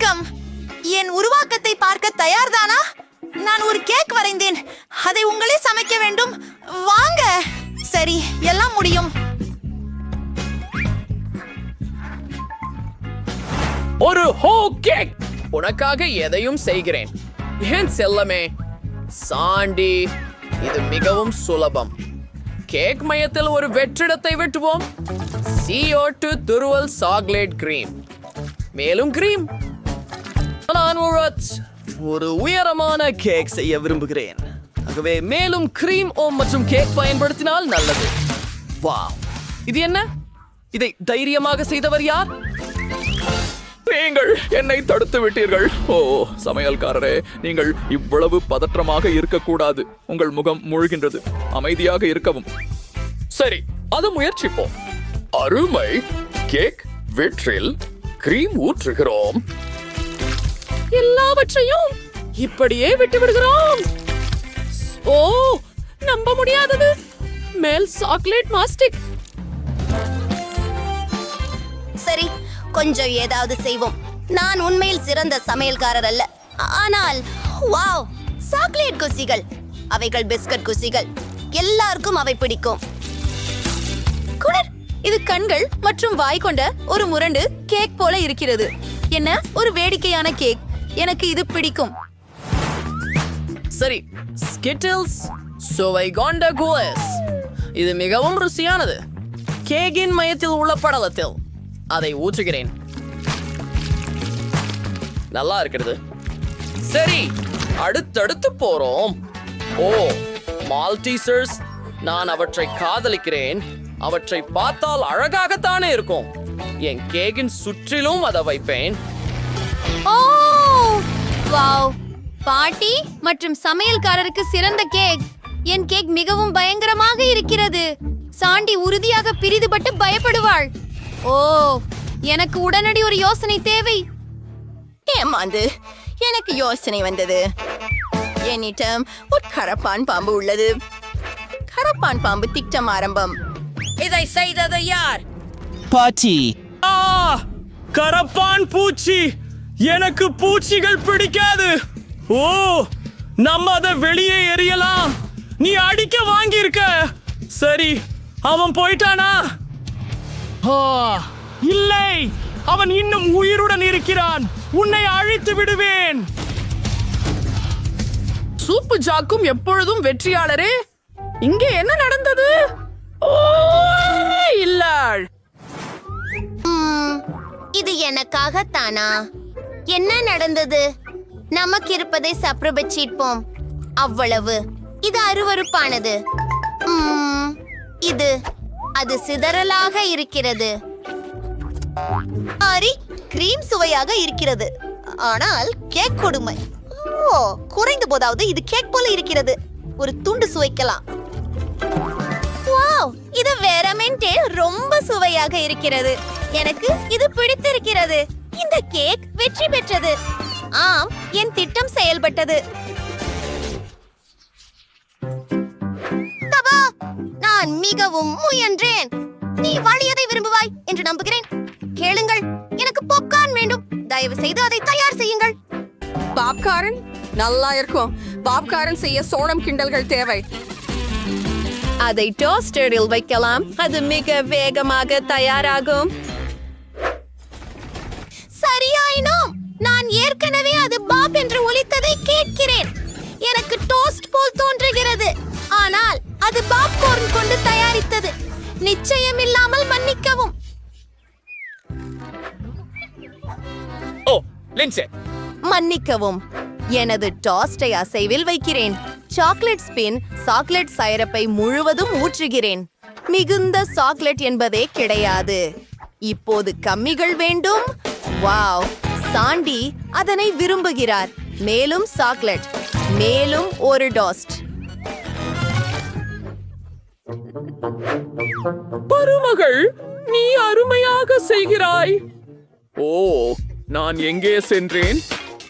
வணக்கம். என் உருவாக்கத்தை பார்க்க தயார்தானா? நான் ஒரு கேக் வரைந்தேன். அதை உங்களே சமைக்க வேண்டும். வாங்க. சரி எல்லாம் முடியும். ஒரு ஹோ கேக். உனக்காக எதையும் செய்கிறேன். ஏன் செல்லமே? சாண்டி இது மிகவும் சுலபம். கேக் மையத்தில் ஒரு வெற்றிடத்தை வெட்டுவோம். CO2 துருவல் சாக்லேட் கிரீம். மேலும் கிரீம். நான் ஒரு ஒரு உயரமான கேக் செய்ய விரும்புகிறேன். ஆகவே மேலும் கிரீம் ஓம் மற்றும் கேக் பயன்படுத்தினால் நல்லது. வா இது என்ன? இதை தைரியமாக செய்தவர் யார்? நீங்கள் என்னை தடுத்து விட்டீர்கள். ஓ சமையல்காரரே நீங்கள் இவ்வளவு பதற்றமாக இருக்கக்கூடாது. உங்கள் முகம் மூழ்கின்றது. அமைதியாக இருக்கவும். சரி அது முயற்சிப்போம். அருமை. கேக் வெற்றில் கிரீம் ஊற்றுகிறோம். எல்லாவற்றையும் இப்படியே விட்டு விடுகிறோம். ஓ நம்ப முடியாதது. மேல் சாக்லேட் மாஸ்டிக். சரி கொஞ்சம் ஏதாவது செய்வோம். நான் உண்மையில் சிறந்த சமையல்காரர் அல்ல. ஆனால் வாவ் சாக்லேட் குசிகள். அவைகள் பிஸ்கட் குசிகள். எல்லாருக்கும் அவை பிடிக்கும். குணர் இது கண்கள் மற்றும் வாய் கொண்ட ஒரு முரண்டு கேக் போல இருக்கிறது. என்ன? ஒரு வேடிக்கையான கேக். எனக்கு இது பிடிக்கும். சரி ஸ்கிட்டில்ஸ் சுவை கொண்ட குலஸ் இது மிகவும் ருசியானது. கேக்கின் மையத்தில் உள்ள படலத்தில். அதை ஊற்றுகிறேன். நல்லா இருக்கிறது. சரி அடுத்தடுத்து போறோம். ஓ மால்டீசர்ஸ் நான் அவற்றை காதலிக்கிறேன். அவற்றை பார்த்தால் அழகாகத்தானே இருக்கும். என் கேக்கின் சுற்றிலும் அதை வைப்பேன். Oh wow. பாட்டி மற்றும் சமையல்காரருக்கு சிறந்த கேக். என் கேக் மிகவும் பயங்கரமாக இருக்கிறது. சாண்டி உறுதியாக பிரிதுபட்டு பயப்படுவாள். ஓ எனக்கு உடனடி ஒரு யோசனை தேவை. ஏமாந்து எனக்கு யோசனை வந்தது. என்னிடம் ஒரு கரப்பான் பாம்பு உள்ளது. கரப்பான் பாம்பு திட்டம் ஆரம்பம். இதை செய்தது யார்? பாட்டி. ஆ கரப்பான் பூச்சி. எனக்கு பூச்சிகள் பிடிக்காது. ஓ நம்ம அதை வெளியே எறியலாம். நீ அடிக்க வாங்கியிருக்க. சரி அவன் போயிட்டானா? இல்லை. அவன் இன்னும் உயிருடன் இருக்கிறான். உன்னை அழித்து விடுவேன். சூப்பு ஜாக்கும் எப்பொழுதும் வெற்றியாளரே. இங்கே என்ன நடந்தது? ஓ இல்லாள். இது எனக்காகத்தானா? என்ன நடந்தது? நமக்கு இருப்பதை சப்ரபச்சிட்போம் அவ்வளவு. இது அருவருப்பானது. இது அது சிதறலாக இருக்கிறது. ஆரி கிரீம் சுவையாக இருக்கிறது. ஆனால் கேக் கொடுமை. ஓ குறைந்த போதாவது இது கேக் போல இருக்கிறது. ஒரு துண்டு சுவைக்கலாம். வாவ் இது வெரமெண்டே ரொம்ப சுவையாக இருக்கிறது. எனக்கு இது பிடித்திருக்கிறது. இந்த கேக் வெற்றி பெற்றது. ஆம் என் திட்டம் செயல்பட்டது. தபா நான் மிகவும் முயன்றேன். நீ வழியதை விரும்புவாய் என்று நம்புகிறேன். கேளுங்கள் எனக்கு பாப்கார்ன் வேண்டும். தயவு செய்து அதை தயார் செய்யுங்கள். பாப்காரன்? நல்லா இருக்கும். பாப்காரன் செய்ய சோளம் கிண்டல்கள் தேவை. அதை டோஸ்டரில் வைக்கலாம். அது மிக வேகமாக தயாராகும். சரியாயினோம் நான் ஏற்கனவே அது பாப் என்று ஒலித்ததை கேட்கிறேன். எனக்கு டோஸ்ட் போல் தோன்றுகிறது. ஆனால் அது பாப்கார்ன் கொண்டு தயாரித்தது. நிச்சயம் இல்லாமல் மன்னிக்கவும். ஓ லின்சே. மன்னிக்கவும். எனது டாஸ்டை அசைவில் வைக்கிறேன். சாக்லேட் ஸ்பின் சாக்லேட் சைரப்பை முழுவதும் ஊற்றுகிறேன். மிகுந்த சாக்லேட் என்பதே கிடையாது. இப்போது கம்மிகள் வேண்டும். வாவ். சாண்டி அதனை விரும்புகிறார். மேலும் சாக்லேட். மேலும் ஒரு டாஸ்ட். பருமகள் நீ அருமையாக செய்கிறாய். ஓ நான் எங்கே சென்றேன்?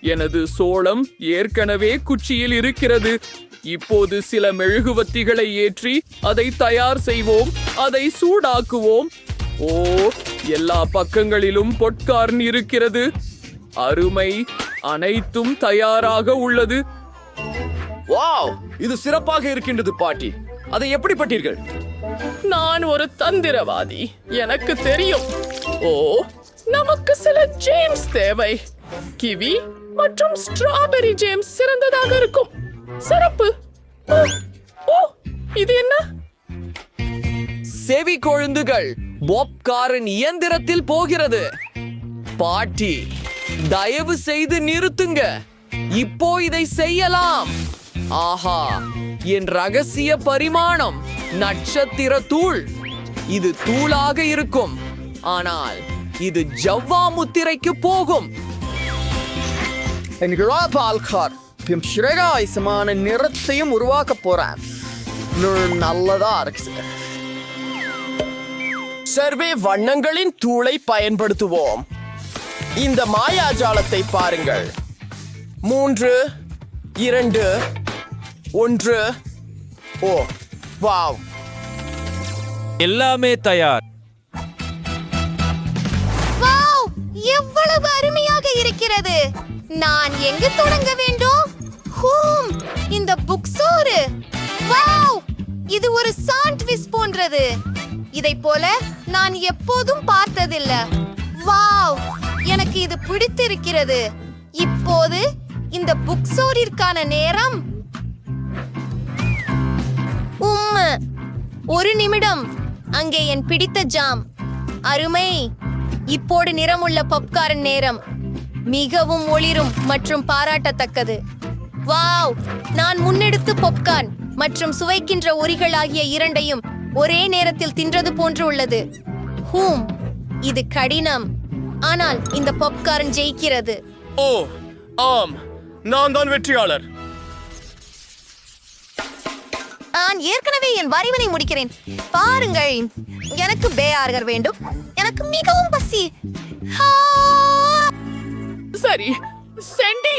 எனது சோளம் ஏற்கனவே குச்சியில் இருக்கிறது. இப்போது சில மெழுகுவத்திகளை ஏற்றி அதை தயார் செய்வோம். அதை சூடாக்குவோம். ஓ எல்லா பக்கங்களிலும் பொட்கார்ன் இருக்கிறது. அருமை அனைத்தும் தயாராக உள்ளது. வாவ் இது சிறப்பாக இருக்கின்றது பாட்டி. அதை எப்படி பட்டீர்கள்? நான் ஒரு தந்திரவாதி எனக்கு தெரியும். ஓ. நமக்கு சில ஜேம்ஸ் தேவை. கிவி மற்றும் ஸ்ட்ராபெரி ஜேம்ஸ் சிறந்ததாக இருக்கும். சிறப்பு. ஓ, இது என்ன? செவி கொழுந்துகள் பாப்காரன் இயந்திரத்தில் போகிறது. பாட்டி தயவு செய்து நிறுத்துங்க. இப்போ இதை செய்யலாம். ஆஹா என் ரகசிய பரிமாணம் நட்சத்திர தூள் இது தூளாக இருக்கும். ஆனால் இது ஜவ்வா முத்திரைக்கு போகும். பால்கார் பிம்ஸ்ரேகாயசமான நிறத்தையும் உருவாக்க போறேன். நல்லதா இருக்கு. சர்வே வண்ணங்களின் தூளை பயன்படுத்துவோம். இந்த மாயாஜாலத்தை பாருங்கள். மூன்று இரண்டு ஒன்று. Oh wow. எல்லாமே தயார். வாவ் எவ்வளவு அருமையாக இருக்கிறது. நான் எங்கு தொடங்க வேண்டும்? ஹூம் இந்த புக் சோறு. வாவ் இது ஒரு சாண்ட்விச் போன்றது. இதை போல நான் எப்போதும் பார்த்ததில்ல. வாவ்! எனக்கு இது பிடித்திருக்கிறது. இப்போது இந்த புக் ஸ்டோரிற்கான நேரம். உம் ஒரு நிமிடம். அங்கே என் பிடித்த ஜாம். அருமை! இப்போது நிறமுள்ள பப்கார்ன் நேரம். மிகவும் ஒளிரும் மற்றும் பாராட்டத்தக்கது. வாவ்! நான் முன்னெடுத்து பொப்கார்ன் மற்றும் சுவைக்கின்ற ஒரிகள் ஆகிய இரண்டையும் ஒரே நேரத்தில் தின்றது போன்று உள்ளது. ஹூம்! இது கடினம். ஆனால் இந்த பாப்கார்ன் ஜெயிக்கிறது. ஓ ஆம். நான் தான் வெற்றியாளர். நான் ஏற்கனவே என் வரைவினை முடிக்கிறேன். பாருங்கள் எனக்கு பேயார்கர் வேண்டும். எனக்கு மிகவும் பசி! சரி செண்டி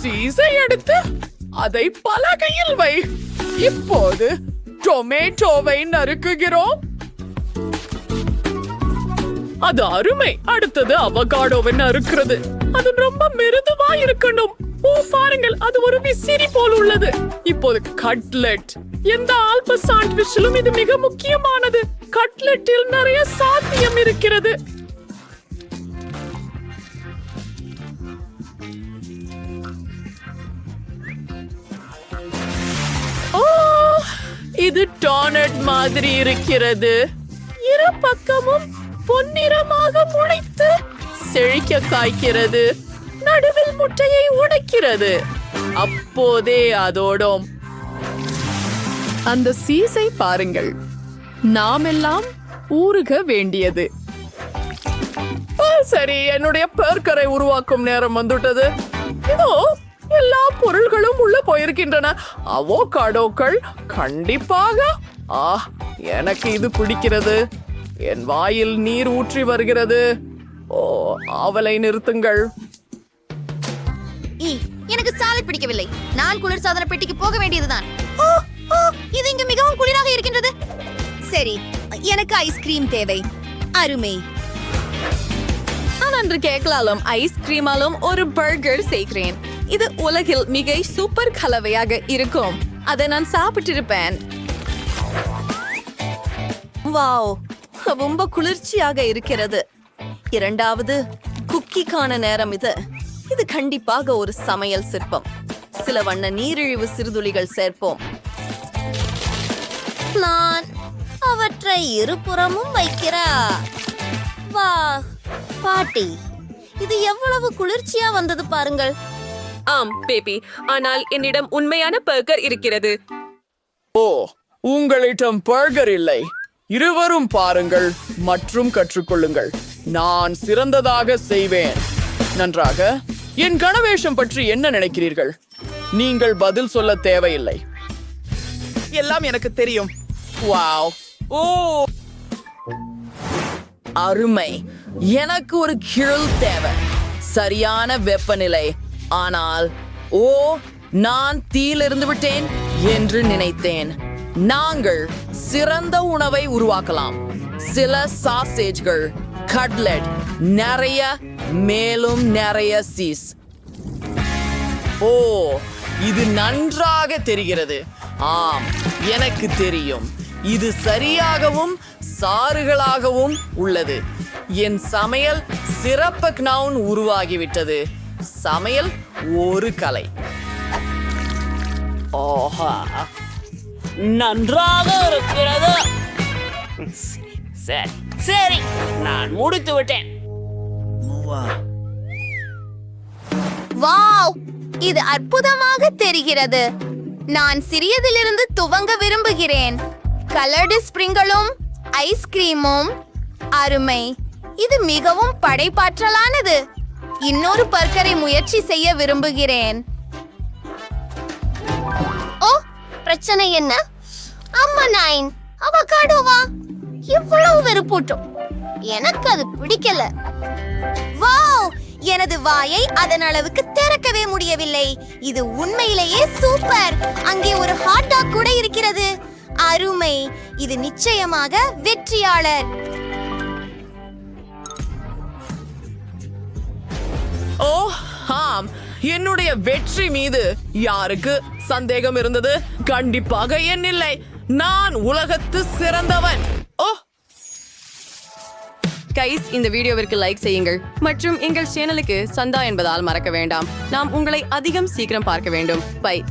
சீசை எடுத்து அதை பலகையில் வை. இப்போது டொமேட்டோவை நறுக்குகிறோம். அது அருமை. அடுத்தது அவகாடோவன் அறுக்கிறது. அது ரொம்ப மிருதுவா இருக்கணும். ஓ பாருங்கள் அது ஒரு விசிறி போல் உள்ளது. இப்போது கட்லெட். எந்த ஆல்ப சாண்ட்விச்சிலும் இது மிக முக்கியமானது. கட்லெட்டில் நிறைய சாத்தியம் இருக்கிறது. ஓ இது டானட் மாதிரி இருக்கிறது. இரு பக்கமும் பொன்னிறமாக முளைத்து செழிக்க காய்க்கிறது நடுவில் முட்டையை உடைக்கிறது. அப்போதே அதோடும். அந்த சீசை பாருங்கள். நாமெல்லாம் ஊறுக வேண்டியது. சரி என்னுடைய பேர்க்கரை உருவாக்கும் நேரம் வந்துட்டது இதோ எல்லா பொருள்களும் உள்ள போயிருக்கின்றன. அவோகாடோக்கள் கண்டிப்பாக ஆ எனக்கு இது பிடிக்கிறது. என் வாயில் நீர் ஊற்றி வருகிறது. ஓ அவளை நிறுத்துங்கள். ஈ, எனக்கு சாலை பிடிக்கவில்லை. நான் குளிர்சாதன பெட்டிக்கு போக வேண்டியதுதான். ஓ ஓ இது இங்கு மிகவும் குளிராக இருக்கின்றது. சரி எனக்கு ஐஸ்கிரீம் தேவை. அருமை. நான் அன்று கேக்கலாலும் ஐஸ்கிரீமாலும் ஒரு பர்கர் செய்கிறேன். இது உலகில் மிக சூப்பர் கலவையாக இருக்கும். அதை நான் சாப்பிட்டிருப்பேன். வாவ் ரொம்ப குளிர்ச்சியாக இருக்கிறது. இரண்டாவது குக்கிக்கான நேரம் இது. இது கண்டிப்பாக ஒரு சமையல் சிற்பம். சில வண்ண நீரிழிவு சிறுதுளிகள் சேர்ப்போம். நான் அவற்றை இருபுறமும் வைக்கிறா வா பாட்டி இது எவ்வளவு குளிர்ச்சியா வந்தது பாருங்கள். ஆம் பேபி ஆனால் என்னிடம் உண்மையான பர்கர் இருக்கிறது. ஓ உங்களிடம் பர்கர் இல்லை. இருவரும் பாருங்கள் மற்றும் கற்றுக்கொள்ளுங்கள். நான் சிறந்ததாக செய்வேன். நன்றாக என் கணவேஷம் பற்றி என்ன நினைக்கிறீர்கள்? நீங்கள் பதில் சொல்ல தேவையில்லை. எல்லாம் எனக்கு தெரியும். வாவ். ஓ. அருமை. எனக்கு ஒரு கிழல் தேவை. சரியான வெப்பநிலை. ஆனால் ஓ நான் தீயிலிருந்து விட்டேன் என்று நினைத்தேன். நாங்கள் சிறந்த உணவை உருவாக்கலாம். சில சாசேஜ்கள் கட்லெட் நிறைய மேலும் நிறைய சீஸ் ஓ இது நன்றாக தெரிகிறது. ஆம் எனக்கு தெரியும். இது சரியாகவும் சாறுகளாகவும் உள்ளது. என் சமையல் சிறப்பு நவுன் உருவாகிவிட்டது. சமையல் ஒரு கலை. ஆஹா. நன்றாக இருக்கிறது. சரி சரி நான் முடித்து விட்டேன். வாவ் இது அற்புதமாக தெரிகிறது. நான் சிறியதிலிருந்து துவங்க விரும்புகிறேன். கலர்டு ஸ்ப்ரிங்களும் ஐஸ்கிரீமும் அருமை இது மிகவும் படைப்பாற்றலானது. இன்னொரு பர்க்கரை முயற்சி செய்ய விரும்புகிறேன். பிரச்சனை என்ன? அம்மா நைன் அவகாடோவா இவ்வளவு வெறுப்பூட்டும். எனக்கு அது பிடிக்கல. வாவ்! எனது வாயை அதன் அளவுக்கு திறக்கவே முடியவில்லை. இது உண்மையிலேயே சூப்பர்! அங்கே ஒரு ஹாட் டாக் கூட இருக்கிறது. அருமை! இது நிச்சயமாக வெற்றியாளர். ஓ ஆம். என்னுடைய வெற்றி மீது யாருக்கு சந்தேகம் இருந்தது? கண்டிப்பாக என்னில்லை. நான் உலகத்து சிறந்தவன். ஓ! கைஸ் இந்த வீடியோவிற்கு லைக் செய்யுங்கள். மற்றும் எங்கள் சேனலுக்கு சந்தா என்பதால் மறக்க வேண்டாம். நாம் உங்களை அதிகம் சீக்கிரம் பார்க்க வேண்டும். பை